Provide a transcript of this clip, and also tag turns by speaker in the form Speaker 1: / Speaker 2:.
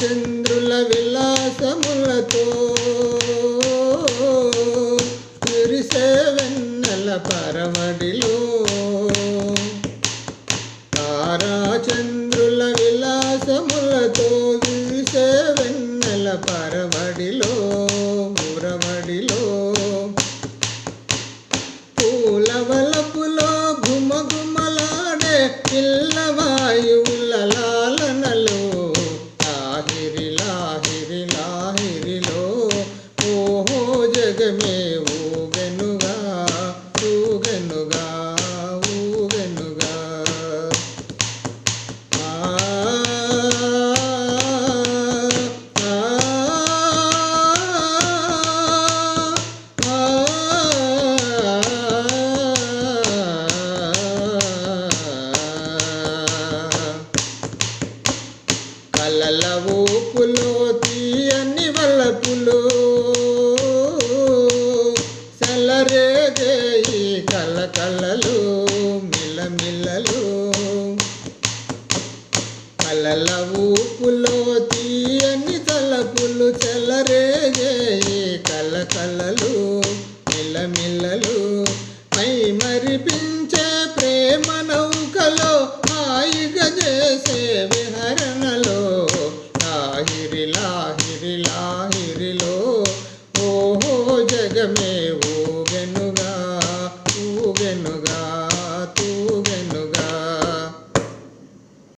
Speaker 1: చంద్రుల విలాసములతో కురిసే వెన్నెల పరమడిలో తారాచంద్రుల విలాసములతో విరిసే వెన్నెల పరవడిలో ఉరమడిలో పూలవలపులో గుమగుమలాడే పిల్లవాయువుల లాలనలో లాహిరి లాహిరి లాహిరిలో. ఓహో జగమే ఊపులో తీయని వలపులో సెలరేగే ఈ కల కళ్ళలు మిల్లమిల్లలు కలల ఊపులో తీయని తలపులు చెలరేగే ఈ కల కలలు మిల్లమిల్లలు మై మరిపించ జగమే ఊగెనుగా ఊగెనుగా తూగెనుగా.